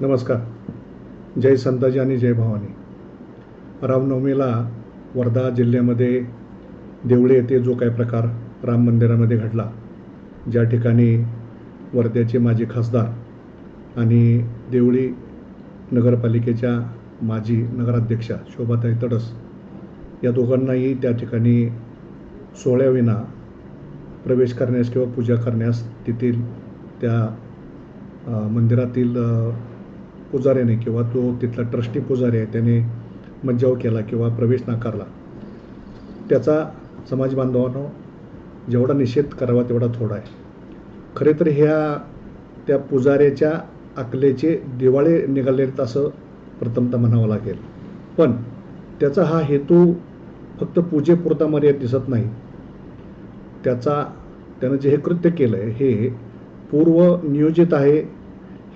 नमस्कार. जय संताजी आणि जय भवानी. रामनवमीला वर्धा जिल्ह्यामध्ये देवळे येथे जो काही प्रकार राम मंदिरामध्ये घडला ज्या ठिकाणी वर्ध्याचे माजी खासदार आणि देवळी नगरपालिकेच्या माजी नगराध्यक्षा शोभाताई तडस या दोघांनाही त्या ठिकाणी सोहळ्याविना प्रवेश करण्यास किंवा पूजा करण्यास तेथील त्या मंदिरातील पुजाऱ्याने किंवा तो तिथला ट्रस्टी पुजारी आहे त्याने मज्जाव केला किंवा प्रवेश नाकारला. त्याचा समाज बांधवांनो जेवढा निषेध करावा तेवढा थोडा आहे. खरे तर ह्या त्या पुजाऱ्याच्या अकलेचे दिवाळे निघाले आहेत असं प्रथमतः म्हणावं लागेल. पण त्याचा हा हेतू फक्त पूजेपुरता मर्यादित दिसत नाही. त्याचा त्यानं जे हे कृत्य केलं आहे हे पूर्व नियोजित आहे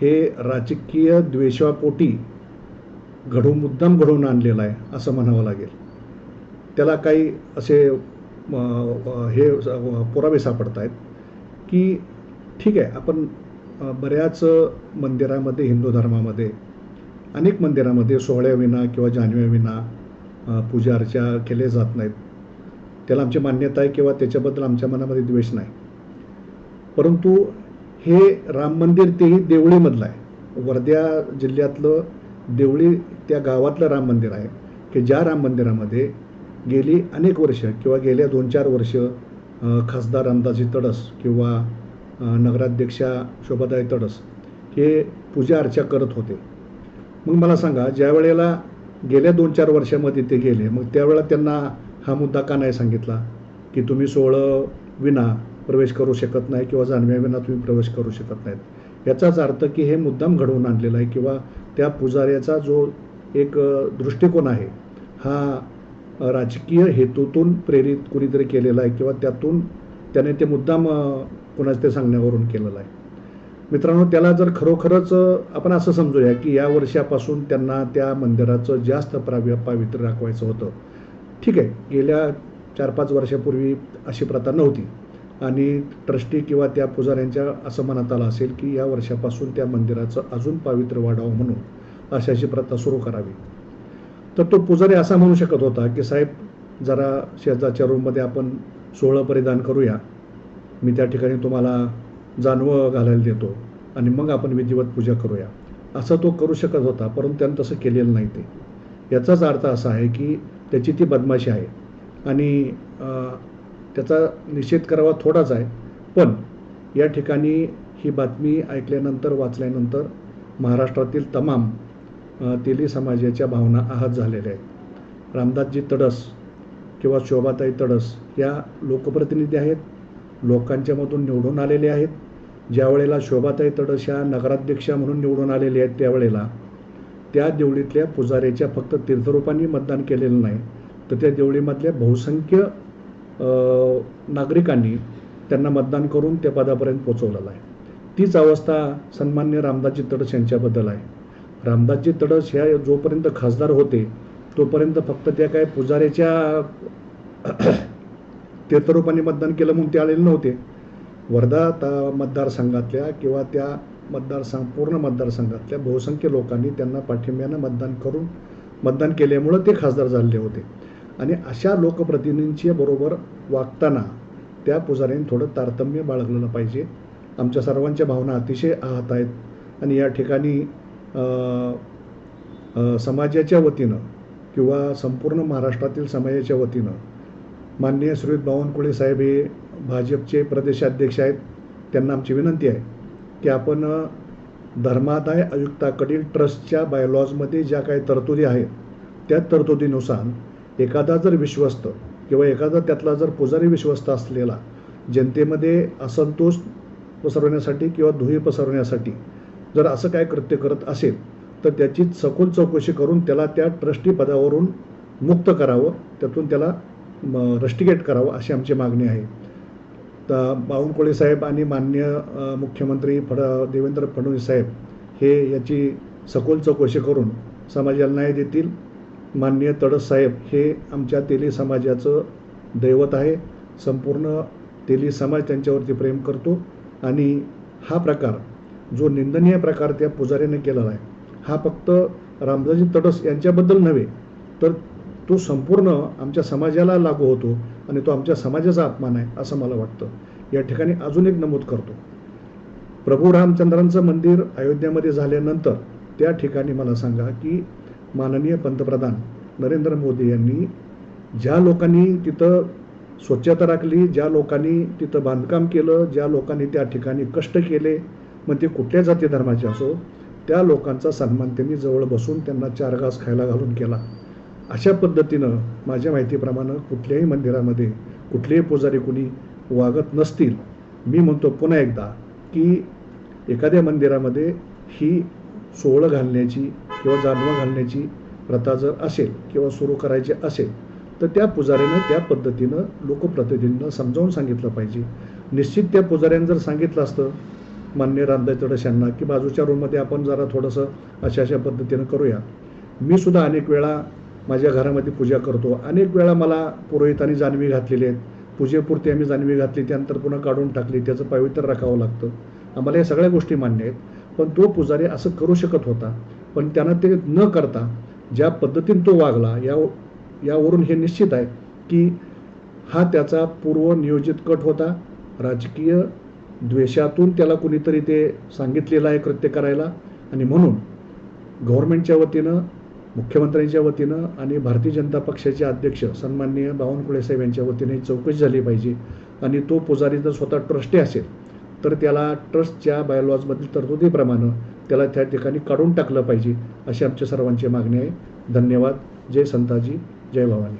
हे राजकीय द्वेषापोटी घडवून मुद्दाम घडवून आणलेलं आहे असं म्हणावं लागेल. त्याला काही असे हे पुरावे सापडत आहेत की ठीक आहे आपण बऱ्याच मंदिरामध्ये हिंदू धर्मामध्ये अनेक मंदिरामध्ये सोहळ्याविना किंवा जानव्याविना पूजा अर्चा केले जात नाहीत. त्याला आमची मान्यता आहे किंवा त्याच्याबद्दल आमच्या मनामध्ये द्वेष नाही. परंतु हे राम मंदिर तेही देवळीमधलं आहे. वर्ध्या जिल्ह्यातलं देवळी त्या गावातलं राम मंदिर आहे की ज्या राम मंदिरामध्ये गेली अनेक वर्ष किंवा गेल्या दोन चार वर्ष खासदार रामदासजी तडस किंवा नगराध्यक्षा शोभाताई तडस हे पूजा अर्चा करत होते. मग मला सांगा ज्या वेळेला गेल्या दोन चार वर्षामध्ये ते गेले मग त्यावेळेला त्यांना हा मुद्दा का नाही सांगितला की तुम्ही सोहळं विना प्रवेश करू शकत नाही किंवा जानव्याविना तुम्ही प्रवेश करू शकत नाहीत. याचाच अर्थ की हे मुद्दाम घडवून आणलेला आहे किंवा त्या पुजाऱ्याचा जो एक दृष्टिकोन आहे हा राजकीय हेतूतून प्रेरित कुणीतरी केलेला आहे किंवा त्यातून त्याने ते मुद्दाम अ, कुणाच ते सांगण्यावरून केलेलं आहे. मित्रांनो त्याला जर खरोखरच आपण असं समजूया की या वर्षापासून त्यांना त्या मंदिराचं जास्त प्राव्य पावित्र्य राखवायचं होतं. ठीक आहे गेल्या चार पाच वर्षापूर्वी अशी प्रथा नव्हती. आणि ट्रस्टी किंवा त्या पुजाऱ्यांच्या असं म्हणत आलं असेल की या वर्षापासून त्या मंदिराचं अजून पावित्र्य वाढावं म्हणून अशाची प्रथा सुरू करावी. तर तो पुजारी असा म्हणू शकत होता की साहेब जरा शेजारच्या रूममध्ये आपण सोहळं परिधान करूया. मी त्या ठिकाणी तुम्हाला जानवं घालायला देतो आणि मग आपण विधिवत पूजा करूया. असं तो करू शकत होता परंतु त्यानं तसं केलेलं नाही ते. याचाच अर्थ असा आहे की त्याची ती बदमाशी आहे. आणि त्याचा निषेध करावा थोडाच आहे. पण या ठिकाणी ही बातमी ऐकल्यानंतर वाचल्यानंतर महाराष्ट्रातील तमाम तेली समाजाच्या भावना आहत झालेल्या आहेत. रामदासजी तडस किंवा शोभाताई तडस या लोकप्रतिनिधी आहेत. लोकांच्यामधून निवडून आलेले आहेत. ज्या वेळेला शोभाताई तडस या नगराध्यक्षा म्हणून निवडून आलेले आहेत त्यावेळेला त्या देवळीतल्या पुजाऱ्याच्या फक्त तीर्थरूपांनी मतदान केलेलं नाही. तर त्या देवळीमधल्या बहुसंख्य नागरिकांनी त्यांना मतदान करून त्या पदापर्यंत पोचवलेलं आहे. तीच अवस्था सन्मान्य रामदासजी तडस यांच्याबद्दल आहे. रामदासजी तडस ह्या जोपर्यंत खासदार होते तोपर्यंत फक्त त्या काय पुजाऱ्याच्या तीर्थरूपाने मतदान केलं म्हणून ते आलेले नव्हते. वर्धा ता मतदारसंघातल्या किंवा त्या मतदारसंघ पूर्ण मतदारसंघातल्या बहुसंख्य लोकांनी त्यांना पाठिंब्यानं मतदान करून मतदान केल्यामुळं ते खासदार झालेले होते. आणि अशा लोकप्रतिनिधींच्या बरोबर वागताना त्या पुजाऱ्यांनी थोडं तारतम्य बाळगलेलं पाहिजे. आमच्या सर्वांच्या भावना अतिशय आहत आहेत. आणि या ठिकाणी समाजाच्या वतीनं किंवा संपूर्ण महाराष्ट्रातील समाजाच्या वतीनं माननीय श्रीयुत बावनकुळे साहेब हे भाजपचे प्रदेशाध्यक्ष आहेत. त्यांना आमची विनंती आहे की आपण धर्मादाय आयुक्ताकडील ट्रस्टच्या बायलॉजमध्ये ज्या काही तरतुदी आहेत त्या तरतुदीनुसार एखादा जर विश्वस्त किंवा एखादा त्यातला जर पुजारी विश्वस्त असलेला जनतेमध्ये असंतोष पसरवण्यासाठी किंवा धुई पसरवण्यासाठी जर असं काय कृत्य करत असेल तर त्याची सखोल चौकशी करून त्याला त्या ट्रस्टी पदावरून मुक्त करावं त्यातून त्याला रस्टिकेट करावं अशी आमची मागणी आहे. तर बावनकुळे साहेब आणि मान्य मुख्यमंत्री फड देवेंद्र फडणवीस साहेब हे याची सखोल चौकशी करून समाजाला न्याय देतील. माननीय तडस साहेब हे आमच्या तेली समाजाचं दैवत आहे. संपूर्ण तेली समाज त्यांच्यावरती प्रेम करतो. आणि हा प्रकार जो निंदनीय प्रकार त्या पुजाऱ्याने केलेला आहे हा फक्त रामदाजी तडस यांच्याबद्दल नव्हे तर तो संपूर्ण आमच्या समाजाला लागू होतो आणि तो आमच्या समाजाचा अपमान आहे असं मला वाटतं. या ठिकाणी अजून एक नमूद करतो. प्रभू रामचंद्रांचं मंदिर अयोध्येमध्ये झाल्यानंतर त्या ठिकाणी मला सांगा की माननीय पंतप्रधान नरेंद्र मोदी यांनी ज्या लोकांनी तिथं स्वच्छता राखली ज्या लोकांनी तिथं बांधकाम केलं ज्या लोकांनी त्या ठिकाणी कष्ट केले मग ते कुठल्या जाती धर्माचे असो त्या लोकांचा सन्मान त्यांनी जवळ बसून त्यांना चार घास खायला घालून केला. अशा पद्धतीनं माझ्या माहितीप्रमाणे कुठल्याही मंदिरामध्ये कुठलेही पुजारी कुणी वागत नसतील मी म्हणतो पुन्हा एकदा की एखाद्या मंदिरामध्ये ही सोहळं घालण्याची किंवा जानवं घालण्याची प्रथा जर असेल किंवा सुरू करायची असेल तर त्या पुजाऱ्यानं त्या पद्धतीनं लोकप्रतिनिधींना समजावून सांगितलं पाहिजे. निश्चित त्या पुजाऱ्यानं जर सांगितलं असतं मान्य रामदास तडस यांना की बाजूच्या रूममध्ये आपण जरा थोडंसं अशा अशा पद्धतीनं करूया. मी सुद्धा अनेक वेळा माझ्या घरामध्ये पूजा करतो. अनेक वेळा मला पुरोहितांनी जानवी घातलेली आहेत. पूजेपुरती आम्ही जानवी घातली त्यानंतर पुन्हा काढून टाकली त्याचं पवित्र राखावं लागतं. आम्हाला या सगळ्या गोष्टी मान्य आहेत. पण तो पुजारी असं करू शकत होता. पण त्यानं ते न करता ज्या पद्धतीने तो वागला या यावरून हे निश्चित आहे की हा त्याचा पूर्व नियोजित कट होता. राजकीय द्वेषातून त्याला कुणीतरी ते सांगितलेलं आहे कृत्य करायला. आणि म्हणून गव्हर्नमेंटच्या वतीनं मुख्यमंत्र्यांच्या वतीनं आणि भारतीय जनता पक्षाचे अध्यक्ष सन्माननीय बावनकुळे साहेब यांच्या वतीने चौकशी झाली पाहिजे. आणि तो पुजारी जर स्वतः ट्रस्टी असेल तर त्याला ट्रस्टच्या बायोलॉजमधील तरतुदीप्रमाणे त्याला त्या ठिकाणी काढून टाकलं पाहिजे अशी आमच्या सर्वांची मागणी आहे. धन्यवाद. जय संताजी. जय भवानी.